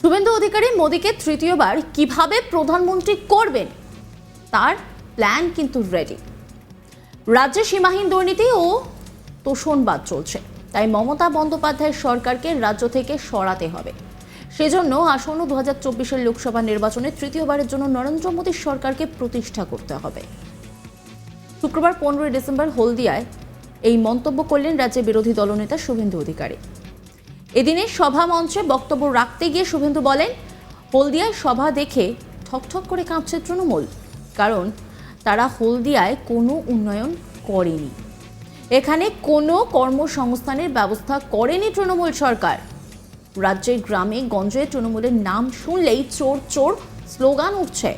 শুভেন্দু অধিকারী মোদীকে তৃতীয়বার কীভাবে প্রধানমন্ত্রী করবেন? তার প্ল্যান কিন্তু রেডি রাজ্যে সীমাহীন দুর্নীতি ও তোষণবাদ চলছে। তাই মমতা বন্দ্যোপাধ্যায়ের সরকারকে রাজ্য থেকে সরাতে হবে। সেজন্য আসন্ন দু হাজার চব্বিশের লোকসভা নির্বাচনে তৃতীয়বারের জন্য নরেন্দ্র মোদীর সরকারকে প্রতিষ্ঠা করতে হবে। শুক্রবার পনেরোই ডিসেম্বর হলদিয়ায় এই মন্তব্য করলেন রাজ্যের বিরোধী দলনেতা শুভেন্দু অধিকারী। এদিনে সভা মঞ্চে বক্তব্য রাখতে গিয়ে শুভেন্দু বলেন, হলদিয়ায় সভা দেখে ঠকঠক করে কাঁপছে তৃণমূল, কারণ তারা হলদিয়ায় কোনো উন্নয়ন করেনি। এখানে কোনো কর্মসংস্থানের ব্যবস্থা করেনি তৃণমূল সরকার। রাজ্যের গ্রামে, গঞ্জে তৃণমূলের নাম শুনলেই চোর চোর স্লোগান উঠছে।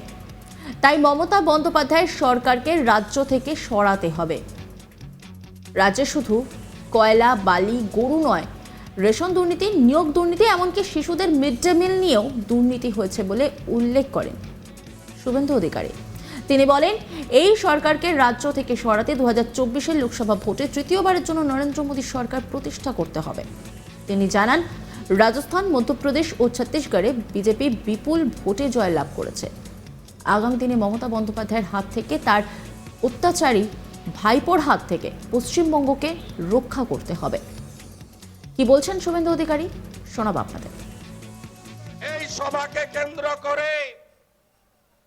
তাই মমতা বন্দ্যোপাধ্যায়ের সরকারকে রাজ্য থেকে সরাতে হবে। রাজ্যে শুধু কয়লা, বালি, গরু নয় রেশন দুর্নীতি, নিয়োগ দুর্নীতি, এমনকি শিশুদের মিড ডে মিল নিয়েও দুর্নীতি হয়েছে বলে উল্লেখ করেন শুভেন্দু অধিকারী। তিনি বলেন, এই সরকারকে রাজ্য থেকে সরাতে দু হাজার লোকসভা ভোটে তৃতীয়বারের জন্য নরেন্দ্র মোদী সরকার প্রতিষ্ঠা করতে হবে। তিনি জানান, রাজস্থান, মধ্যপ্রদেশ ও ছত্তিশগড়ে বিজেপি বিপুল ভোটে জয়লাভ করেছে। আগামী দিনে মমতা বন্দ্যোপাধ্যায়ের হাত থেকে তার অত্যাচারী ভাইপোর হাত থেকে পশ্চিমবঙ্গকে রক্ষা করতে হবে। কি বলছেন শুভেন্দু অধিকারী? শোনাব আপনাদের। এই সভাকে কেন্দ্র করে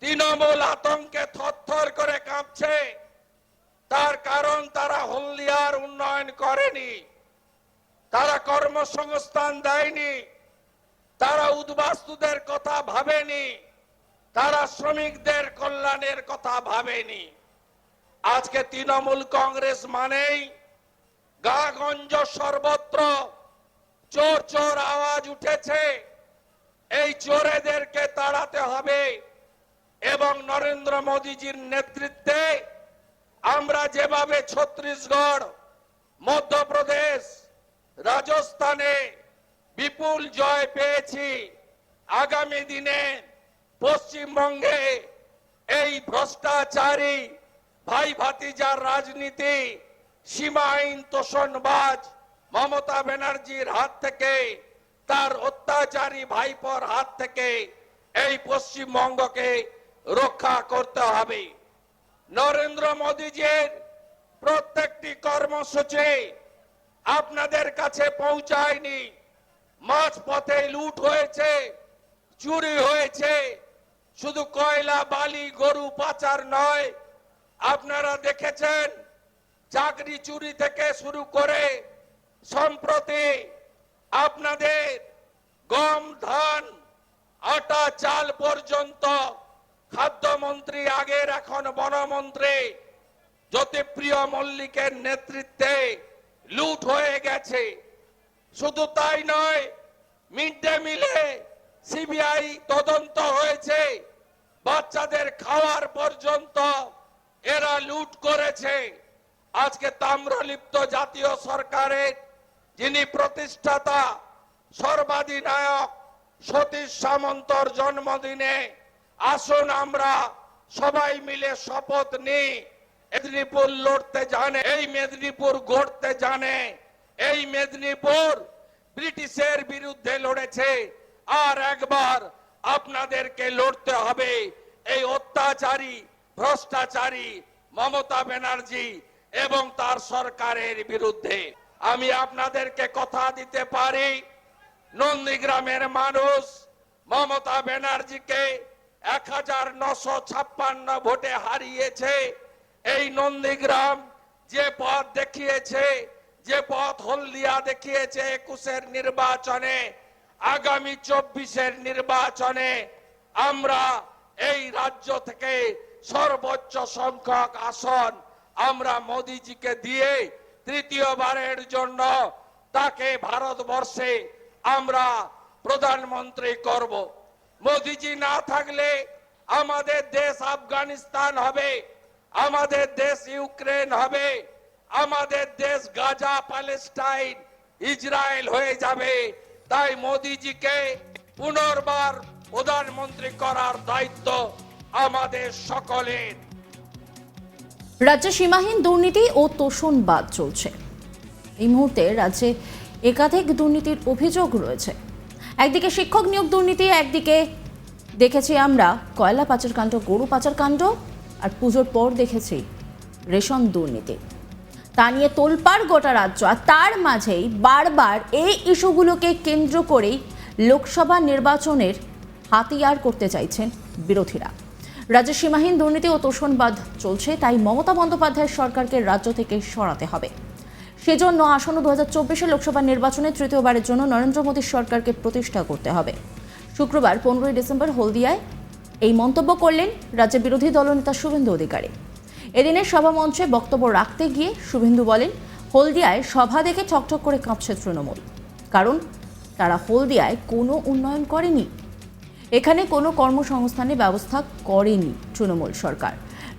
তৃণমূল আতঙ্কে থরথর করে কাঁপছে। তার কারণ তারা হলদিয়ার উন্নয়ন করেনি। তারা কর্মসংস্থান দেয়নি। তারা উদ্বাস্তুদের কথা ভাবেনি। তারা শ্রমিকদের কল্যাণের কথা ভাবেনি। আজকে তৃণমূল কংগ্রেস মানেই গাগঞ্জ সর্বত্র চোর চোর আওয়াজ উঠেছে। এই চোরেদেরকে তাড়াতে হবে এবং নরেন্দ্র মোদীজির নেতৃত্বে আমরা যেভাবে ছত্তিশগড়, মধ্যপ্রদেশ, রাজস্থানে বিপুল জয় পেয়েছি, আগামী দিনে পশ্চিমবঙ্গে এই ভ্রষ্টাচারী ভাই ভাতিজার রাজনীতি সীমাহীন তোষণবাজ মমতা ব্যানার্জির হাত থেকে, তার অত্যাচারী ভাইপোর হাত থেকে এই পশ্চিমবঙ্গকে রক্ষা করতে হবে। নরেন্দ্র মোদীজির প্রত্যেকটি কর্মসূচি আপনাদের কাছে পৌঁছায়নি। মাঝ পথে লুট হয়েছে, চুরি হয়েছে। শুধু কয়লা, বালি, গরু, পাচার নয়, আপনারা দেখেছেন, চাকরি চুরি থেকে শুরু করে সম্প্রতি আপনাদের গম, ধান, আটা, চাল পর্যন্ত খাদ্যমন্ত্রী, আগের এখন বনমন্ত্রী জ্যোতিপ্রিয় মল্লিকের নেতৃত্বে লুট হয়ে গেছে। শুধু তাই নয়, মিড ডে মিলে সিবিআই তদন্ত হয়েছে। বাচ্চাদের খাওয়ার পর্যন্ত এরা লুট করেছে। আজকে তাম্রলিপ্ত জাতীয় সরকারের যিনি প্রতিষ্ঠাতা, সর্বাধিনায়ক সতীশ সামন্তর জন্মদিনে আসুন আমরা সবাই মিলে শপথ নিই, মেদিনীপুর লড়তে জানে, এই মেদিনীপুর গড়তে জানে, এই মেদিনীপুর ব্রিটিশের বিরুদ্ধে লড়েছে, আর একবার আপনাদেরকে লড়তে হবে, এই অত্যাচারী, ভ্রষ্টাচারী মমতা ব্যানার্জি এবং তার সরকারের বিরুদ্ধে। আমি আপনাদেরকে কথা দিতে পারি। নন্দীগ্রামের মানুষ মমতা ব্যানার্জিকে এক হাজার নশো ছাপ্পান্ন ভোটে হারিয়েছে। এই নন্দীগ্রাম যে পথ দেখিয়েছে, যে পথ হলদিয়া দেখিয়েছে একুশের নির্বাচনে, আগামী চব্বিশের নির্বাচনে আমরা এই রাজ্য থেকে সর্বোচ্চ সংখ্যক আসন আমরা মোদিজিকে দিয়ে তৃতীয়বারের জন্য তাকে ভারতবর্ষে আমরা প্রধানমন্ত্রী করব। মোদিজি না থাকলে আমাদের দেশ আফগানিস্তান হবে, আমাদের দেশ ইউক্রেন হবে, আমাদের দেশ গাজা, প্যালেস্টাইন, ইসরায়েল হয়ে যাবে। তাই মোদিজিকে পুনর্বার প্রধানমন্ত্রী করার দায়িত্ব আমাদের সকলের। রাজ্যে সীমাহীন দুর্নীতি ও তোষণবাদ চলছে। এই মুহূর্তে রাজ্যে একাধিক দুর্নীতির অভিযোগ রয়েছে। একদিকে শিক্ষক নিয়োগ দুর্নীতি, একদিকে দেখেছি আমরা কয়লা পাচার কাণ্ড, গরু পাচার কাণ্ড, আর পুজোর পর দেখেছি রেশন দুর্নীতি। তা নিয়ে তোলপাড় গোটা রাজ্য, আর তার মাঝেই বারবার এই ইস্যুগুলোকে কেন্দ্র করেই লোকসভা নির্বাচনের হাতিয়ার করতে চাইছেন বিরোধীরা। রাজ্যে সীমাহীন দুর্নীতি ও তোষণবাদ চলছে, তাই মমতা বন্দ্যোপাধ্যায়ের সরকারকে রাজ্য থেকে সরাতে হবে। সেজন্য আসন্ন দু হাজার চব্বিশের লোকসভা নির্বাচনে তৃতীয়বারের জন্য নরেন্দ্র মোদীর সরকারকে প্রতিষ্ঠা করতে হবে। শুক্রবার পনেরোই ডিসেম্বর হলদিয়ায় এই মন্তব্য করলেন রাজ্যের বিরোধী দলনেতা শুভেন্দু অধিকারী। এদিনের সভা মঞ্চে বক্তব্য রাখতে গিয়ে শুভেন্দু বলেন, হলদিয়ায় সভা দেখে ঠকঠক করে কাঁপছে তৃণমূল। কারণ তারা হলদিয়ায় কোনো উন্নয়ন করেনি। এখানে কোনো কর্মসংস্থানের ব্যবস্থা করেনি তৃণমূল সরকার।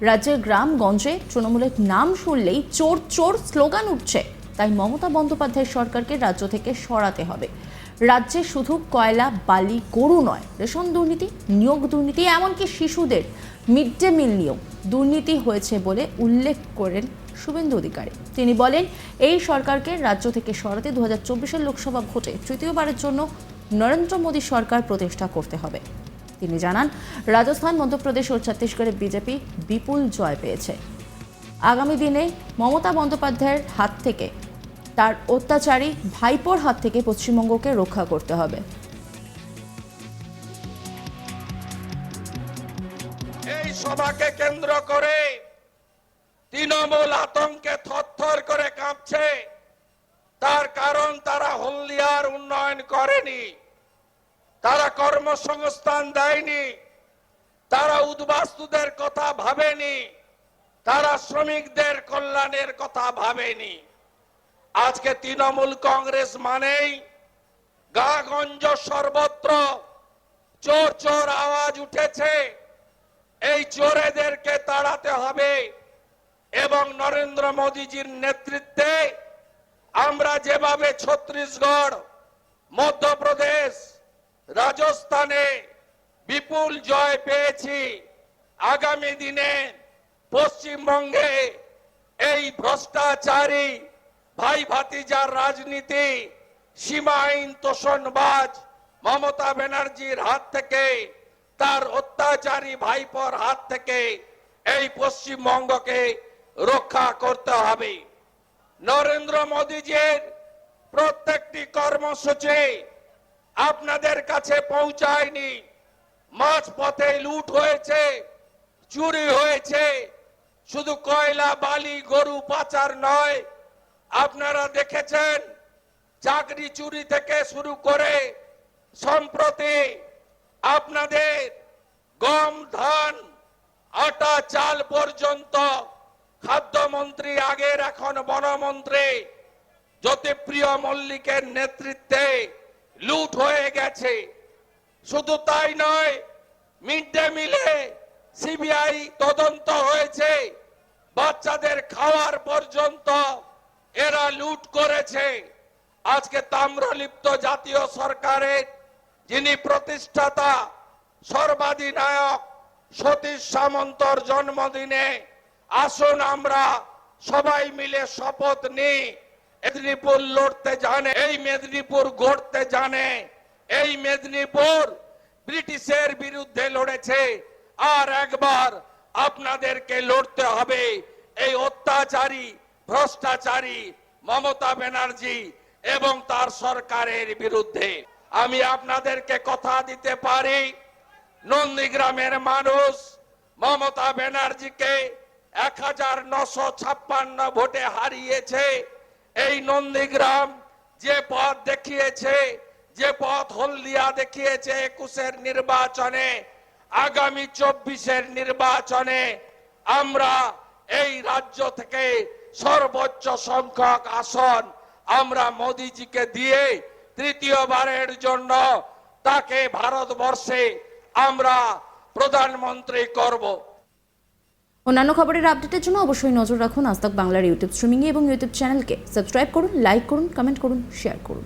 রাজ্যের গ্রামগঞ্জে তৃণমূলের নাম শুনলেই চোর চোর স্লোগান উঠছে। তাই মমতা বন্দ্যোপাধ্যায় সরকারকে রাজ্য থেকে সরাতে হবে। রাজ্যে শুধু কয়লা, বালি, গরু নয়, রেশন দুর্নীতি, নিয়োগ দুর্নীতি, এমনকি শিশুদের মিড ডে মিল নিয়েও দুর্নীতি হয়েছে বলে উল্লেখ করেন শুভেন্দু অধিকারী। তিনি বলেন, এই সরকারকে রাজ্য থেকে সরাতে দু লোকসভা ভোটে তৃতীয়বারের জন্য নরেন্দ্র মোদী সরকার প্রতিষ্ঠা করতে হবে। তিনি জানান, রাজস্থান, মধ্যপ্রদেশ ও ছত্তিশগড়ে বিজেপি বিপুল জয় পেয়েছে। আগামী দিনে মমতা বন্দ্যোপাধ্যায়ের হাত থেকে, তার অত্যাচারী ভাইপোর হাত থেকে পশ্চিমবঙ্গকে রক্ষা করতে হবে। এই সভাকে কেন্দ্র করে তৃণমূল আতঙ্কে থরথর করে কাঁপছে তার কারণ তারা হলদিয়ার উন্নয়ন করেনি, তারা কর্মসংস্থান দেয়নি, তারা উদ্বাস্তুদের কথা ভাবেনি, তারা শ্রমিকদের কল্যাণের কথা ভাবেনি। আজকে তৃণমূল কংগ্রেস মানেই গাগঞ্জ সর্বত্র চোর চোর আওয়াজ উঠেছে, এই চোরেদেরকে তাড়াতে হবে এবং নরেন্দ্র মোদীজির নেতৃত্বে আমরা যেভাবে ছত্তিশগড় মধ্যপ্রদেশ, রাজস্থানে বিপুল জয় পেয়েছি। আগামী দিনে পশ্চিমবঙ্গে এই ভ্রষ্টাচারী ভাই ভাতিজার রাজনীতি সীমাহীন তোষণবাজ মমতা ব্যানার্জির হাত থেকে, তার অত্যাচারী ভাইপোর হাত থেকে এই পশ্চিমবঙ্গকে রক্ষা করতে হবে। নরেন্দ্র মোদীজির প্রত্যেকটি কর্মসূচি আপনাদের কাছে পৌঁছায়নি। মাঝ পথে লুট হয়েছে, চুরি হয়েছে। শুধু কয়লা, বালি, গরু, পাচার নয়, আপনারা দেখেছেন, চাকরি চুরি থেকে শুরু করে সম্প্রতি আপনাদের গম, ধান, আটা, চাল পর্যন্ত খাদ্যমন্ত্রী, আগের এখন বনমন্ত্রী জ্যোতিপ্রিয় মল্লিকের নেতৃত্বে লুট হয়ে গেছে। শুধু তাই নয়, মিড ডে মিলে সিবিআই তদন্ত হয়েছে। বাচ্চাদের খাওয়ার পর্যন্ত এরা লুট করেছে। আজকে তাম্রলিপ্ত জাতীয় সরকারের যিনি প্রতিষ্ঠাতা, সর্বাধিনায়ক সতীশ সামন্তর জন্মদিনে আসুন আমরা সবাই মিলে শপথ নিই। মেদিনীপুর লড়তে জানে, এই মেদিনীপুর গড়তে জানে, এই মেদিনীপুর ব্রিটিশের বিরুদ্ধে লড়েছে। আর একবার আপনাদেরকে লড়তে হবে, এই অত্যাচারী, ভ্রষ্টাচারী মমতা ব্যানার্জি এবং তার সরকারের বিরুদ্ধে। আমি আপনাদেরকে কথা দিতে পারি, নন্দীগ্রামের মানুষ মমতা ব্যানার্জিকে এক হাজার নশো ছাপ্পান্ন ভোটে হারিয়েছে। এই নন্দীগ্রাম যে পথ দেখিয়েছে, যে পথ হলদিয়া দেখিয়েছে একুশের নির্বাচনে, আগামী চব্বিশের নির্বাচনে আমরা এই রাজ্য থেকে সর্বোচ্চ সংখ্যক আসন আমরা মোদিজিকে দিয়ে তৃতীয়বারের জন্য তাকে ভারতবর্ষে আমরা প্রধানমন্ত্রী করব। অন্যান্য খবরের আপডেটের জন্য অবশ্যই নজর রাখুন আজ বাংলার ইউটিউব স্ট্রিমিংয়ে এবং ইউটিউব চ্যানেলকে সাবস্ক্রাইব করুন লাইক করুন কমেন্ট করুন শেয়ার করুন।